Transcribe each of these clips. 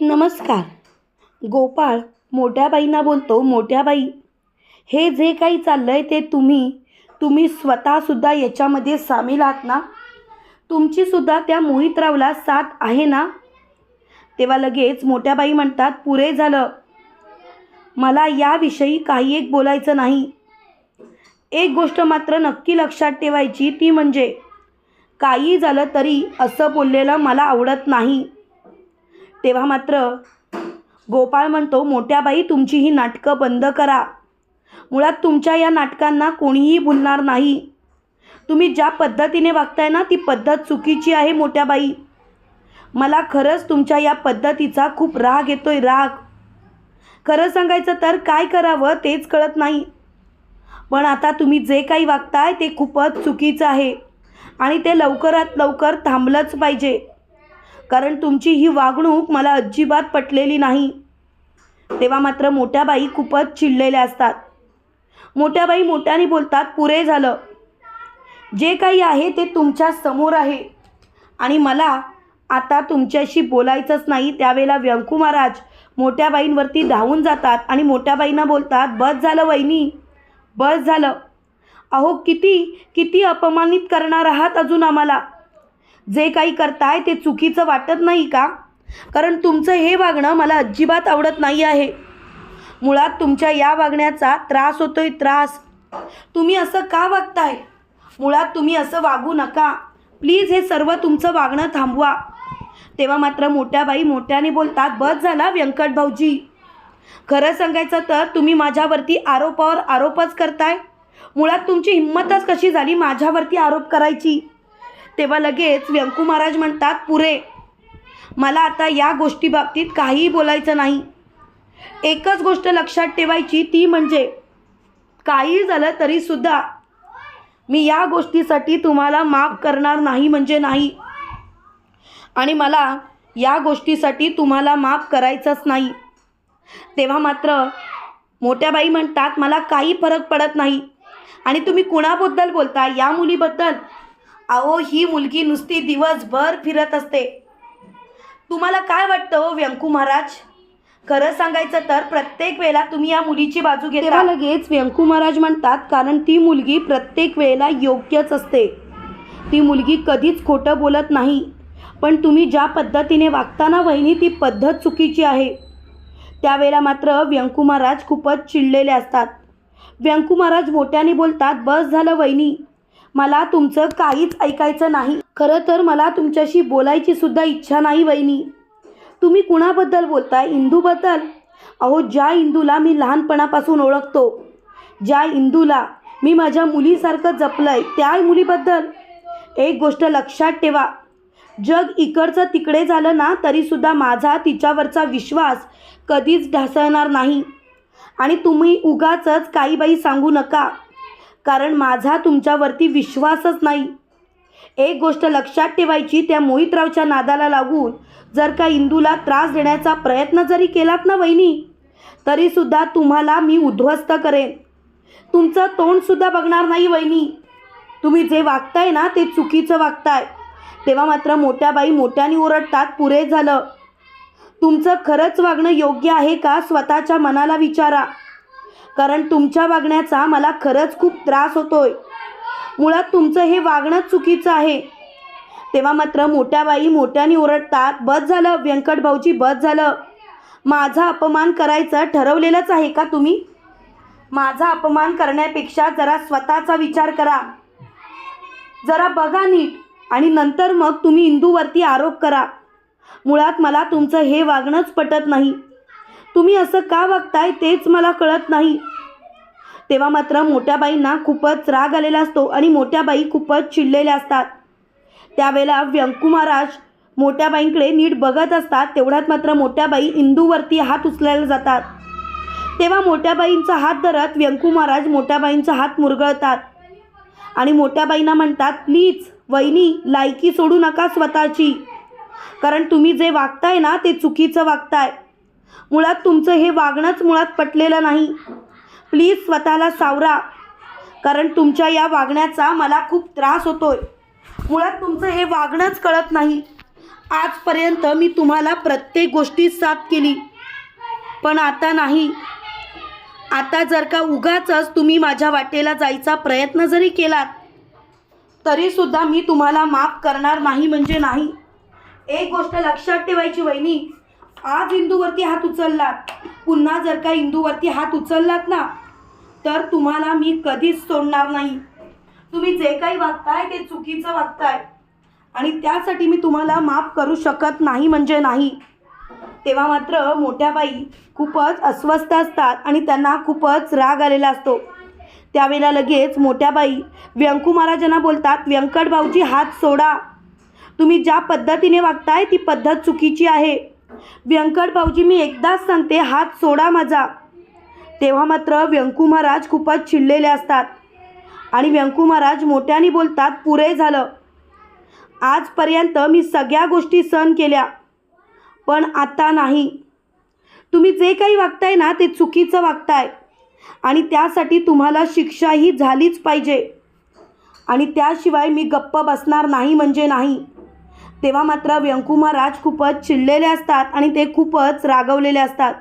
नमस्कार. गोपाळ मोठ्याबाईंना बोलतो मोठ्याबाई हे जे काही चाललं आहे ते तुम्ही तुम्ही स्वतःसुद्धा याच्यामध्ये सामील आहात ना? तुमचीसुद्धा त्या मोहितरावला साथ आहे ना? तेव्हा लगेच मोठ्याबाई म्हणतात पुरे झालं. मला याविषयी काही एक बोलायचं नाही. एक गोष्ट मात्र नक्की लक्षात ठेवायची ती म्हणजे काही झालं तरी असं बोललेलं मला आवडत नाही. तेव्हा मात्र गोपाळ म्हणतो मोठ्या बाई तुमची ही नाटकं बंद करा. मुळात तुमच्या या नाटकांना कोणीही भुलणार नाही. तुम्ही ज्या पद्धतीने वागताय ना ती पद्धत चुकीची आहे मोठ्या बाई. मला खरंच तुमच्या या पद्धतीचा खूप राग येतोय राग. खरं सांगायचं तर काय करावं तेच कळत नाही. पण आता तुम्ही जे काही वागताय ते खूपच चुकीचं आहे. आणि ते लवकरात लवकर थांबलंच पाहिजे. कारण तुमची ही वागणूक मला अजिबात पटलेली नाही. तेव्हा मात्र मोठ्या बाई खूपच चिडलेल्या असतात. मोठ्या बाई मोठ्याने बोलतात पुरे झालं. जे काही आहे ते तुमच्यासमोर आहे. आणि मला आता तुमच्याशी बोलायचंच नाही. त्यावेळेला व्यंकू महाराज मोठ्या बाईंवरती धावून जातात आणि मोठ्या बाईंना बोलतात बस झालं वहिनी बस झालं. अहो किती किती अपमानित करणार आहात अजून आम्हाला? जे काही करताय ते चुकीचं वाटत नाही का? कारण तुमचं हे वागणं मला अजिबात आवडत नाही आहे. मुळात तुमच्या या वागण्याचा त्रास होतोय त्रास. तुम्ही असं का वागताय? मुळात तुम्ही असं वागू नका. प्लीज हे सर्व तुमचं वागणं थांबवा. तेव्हा मात्र मोठ्या बाई मोठ्याने बोलतात बस झाला व्यंकट भाऊजी. खरं सांगायचं तर तुम्ही माझ्यावरती आरोपावर आरोपच करताय. मुळात तुमची हिंमतच कशी झाली माझ्यावरती आरोप करायची? तेव्हा लगेच व्यंकू महाराज म्हणतात पुरे मला आता या गोष्टीबाबतीत काहीही बोलायचं नाही. एकच गोष्ट लक्षात ठेवायची ती म्हणजे काही झालं तरीसुद्धा मी या गोष्टीसाठी तुम्हाला माफ करणार नाही म्हणजे नाही. आणि मला या गोष्टीसाठी तुम्हाला माफ करायचंच नाही. तेव्हा मात्र मोठ्या बाई म्हणतात मला काही फरक पडत नाही. आणि तुम्ही कुणाबद्दल बोलता? या मुलीबद्दल अहो ही मुलगी नुसती दिवसभर फिरत असते. तुम्हाला काय वाटतं हो व्यंकू महाराज? खरं सांगायचं तर प्रत्येक वेळेला तुम्ही या मुलीची बाजू घेता. लगेच व्यंकू महाराज म्हणतात कारण ती मुलगी प्रत्येक वेळेला योग्यच असते. ती मुलगी कधीच खोटं बोलत नाही. पण तुम्ही ज्या पद्धतीने वागताना वहिनी ती पद्धत चुकीची आहे. त्यावेळेला मात्र व्यंकू महाराज खूपच चिडलेले असतात. व्यंकू महाराज मोठ्याने बोलतात बस झालं वहिनी. मला तुमचं काहीच ऐकायचं नाही. खरं तर मला तुमच्याशी बोलायची सुद्धा इच्छा नाही वहिनी. तुम्ही कुणाबद्दल बोलताय? इंदूबद्दल? अहो ज्या इंदूला मी लहानपणापासून ओळखतो ज्या इंदूला मी माझ्या मुलीसारखं जपलंय त्या मुलीबद्दल एक गोष्ट लक्षात ठेवा. जग इकडचं तिकडे झालं ना तरीसुद्धा माझा तिच्यावरचा विश्वास कधीच ढासळणार नाही. आणि तुम्ही उगाचच काही बाई सांगू नका. कारण माझा तुमच्यावरती विश्वासच नाही. एक गोष्ट लक्षात ठेवायची त्या मोहितरावच्या नादाला लागून जर का इंदूला त्रास देण्याचा प्रयत्न जरी केलात ना वहिनी तरीसुद्धा तुम्हाला मी उद्ध्वस्त करेन. तुमचं तोंडसुद्धा बघणार नाही वहिनी. तुम्ही जे वागताय ना ते चुकीचं वागताय. तेव्हा मात्र मोठ्या बाई मोठ्याने ओरडतात पुरे झालं. तुमचं खरंच वागणं योग्य आहे का? स्वतःच्या मनाला विचारा. कारण तुमच्या वागण्याचा मला खरंच खूप त्रास होतोय. मुळात तुमचं हे वागणंच चुकीचं आहे. तेव्हा मात्र मोठ्या बाई मोठ्याने ओरडतात बस झालं व्यंकट भाऊजी बस झालं. माझा अपमान करायचं ठरवलेलंच आहे का तुम्ही? माझा अपमान करण्यापेक्षा जरा स्वतःचा विचार करा. जरा बघा नीट आणि नंतर मग तुम्ही इंदूवरती आरोप करा. मुळात मला तुमचं हे वागणंच पटत नाही. तुम्ही असं का वागताय तेच मला कळत नाही. तेव्हा मात्र मोठ्या बाईंना खूपच राग आलेला असतो आणि मोठ्या बाई खूपच चिडलेल्या असतात. त्यावेळेला व्यंकू महाराज मोठ्या बाईंकडे नीट बघत असतात तेवढ्यात मात्र मोठ्या बाई इंदूवरती हात उचलायला जातात. तेव्हा मोठ्या बाईंचा हात धरत व्यंकू महाराज मोठ्या बाईंचा हात मुरगळतात आणि मोठ्या बाईंना म्हणतात प्लीज वहिनी लायकी सोडू नका स्वतःची. कारण तुम्ही जे वागताय ना ते चुकीचं वागताय. मुळात तुमचं हे वागणंच मुळात पटलेलं नाही. प्लीज स्वतःला सावरा. कारण तुमच्या या वागण्याचा मला खूप त्रास होतोय. मुळात तुमचं हे वागणंच कळत नाही. आजपर्यंत मी तुम्हाला प्रत्येक गोष्टीत साथ केली. पण आता नाही. आता जर का उगाचच तुम्ही माझ्या वाटेला जायचा प्रयत्न जरी केलात तरीसुद्धा मी तुम्हाला माफ करणार नाही म्हणजे नाही. एक गोष्ट लक्षात ठेवायची वहिनी. आज इंदूवरती हात उचललात. पुन्हा जर का इंदूवरती हात उचललात ना तर तुम्हाला मी कधीच सोडणार नाही. तुम्ही जे काही वागताय ते चुकीचं वागताय. आणि त्यासाठी मी तुम्हाला माफ करू शकत नाही म्हणजे नाही. तेव्हा मात्र मोठ्या बाई खूपच अस्वस्थ असतात आणि त्यांना खूपच राग आलेला असतो. त्यावेळेला लगेच मोठ्या बाई व्यंकू महाराजांना बोलतात व्यंकट भाऊजी हात सोडा. तुम्ही ज्या पद्धतीने वागताय ती पद्धत चुकीची आहे. व्यंकट भाऊजी मी एकदाच सांगते हात सोडा माझा. तेव्हा मात्र व्यंकू महाराज खूपच चिडलेले असतात. आणि व्यंकू महाराज मोठ्याने बोलतात पुरे झालं. आजपर्यंत मी सगळ्या गोष्टी सहन केल्या पण आता नाही. तुम्ही जे काही वागताय ना ते चुकीचं वागताय. आणि त्यासाठी तुम्हाला शिक्षाही झालीच पाहिजे. आणि त्याशिवाय मी गप्प बसणार नाही म्हणजे नाही. तेव्हा मात्र व्यंकू महाराज खूपच चिडलेले असतात आणि ते खूपच रागवलेले असतात.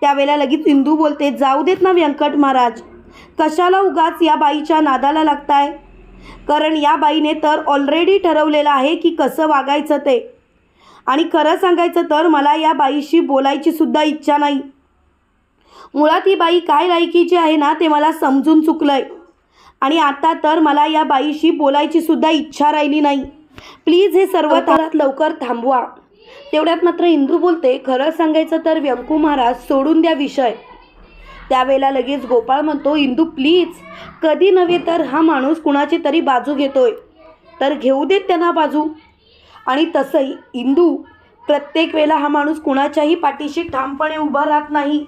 त्यावेळेला लगेच इंदू बोलते जाऊ देत ना व्यंकट महाराज कशाला उगाच या बाईच्या नादाला लागताय? कारण या बाईने तर ऑलरेडी ठरवलेलं आहे की कसं वागायचं ते. आणि खरं सांगायचं तर मला या बाईशी बोलायची सुद्धा इच्छा नाही. मुळात ही बाई काय लायकीची आहे ना ते मला समजून चुकलंय. आणि आता तर मला या बाईशी बोलायची सुद्धा इच्छा राहिली नाही. प्लीज हे सर्व तारात लवकर थांबवा. तेवढ्यात मात्र इंदू बोलते खरं सांगायचं तर व्यंकू महाराज सोडून द्या विषय. त्यावेळेला लगेच गोपाळ म्हणतो इंदू प्लीज. कधी नव्हे तर हा माणूस कुणाची तरी बाजू घेतोय. तर घेऊ देत त्यांना बाजू. आणि तसंही इंदू प्रत्येक वेळेला हा माणूस कुणाच्याही पाठीशी ठामपणे उभा राहत नाही.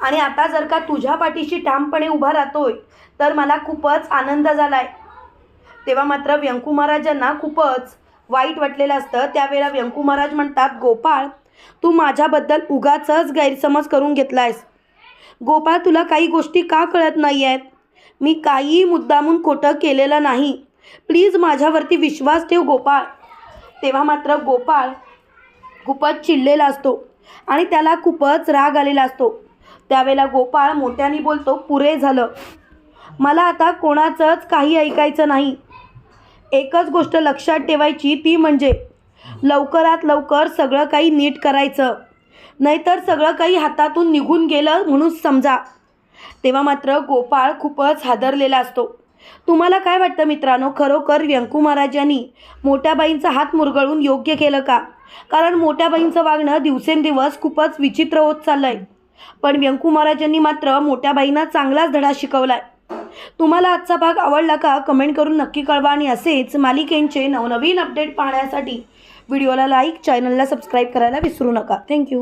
आणि आता जर का तुझ्या पाठीशी ठामपणे उभा राहतोय तर मला खूपच आनंद झाला आहे तेव्हा मात्र व्यंकू महाराजांना खूपच वाईट वाटलेलं असतं. त्यावेळेला व्यंकू महाराज म्हणतात गोपाळ तू माझ्याबद्दल उगाचच गैरसमज करून घेतलायस. गोपाळ तुला काही गोष्टी का कळत नाही आहेत? मी काही मुद्दामून खोटं केलेलं नाही. प्लीज माझ्यावरती विश्वास ठेव गोपाळ. तेव्हा मात्र गोपाळ खूपच चिडलेला असतो आणि त्याला खूपच राग आलेला असतो. त्यावेळेला गोपाळ मोठ्याने बोलतो पुरे झालं. मला आता कोणाचंच काही ऐकायचं नाही. एकच गोष्ट लक्षात ठेवायची ती म्हणजे लवकरात लवकर सगळं काही नीट करायचं. नाहीतर सगळं काही हातातून निघून गेलं म्हणून समजा. तेव्हा मात्र गोपाळ खूपच हादरलेला असतो. तुम्हाला काय वाटतं मित्रांनो? खरोखर व्यंकू महाराजांनी मोठ्याबाईंचा हात मुरगळून योग्य केलं का? कारण मोठ्याबाईंचं वागणं दिवसेंदिवस खूपच विचित्र होत चाललं आहे पण व्यंकू महाराजांनी मात्र मोठ्याबाईंना चांगलाच धडा शिकवलाय. तुम्हाला आजचा भाग आवडला का कमेंट करून नक्की कळवा आणि असेच मालिकेंचे नवनवीन अपडेट पाहण्यासाठी व्हिडिओला लाईक चॅनलला सबस्क्राईब करायला विसरू नका. थँक्यू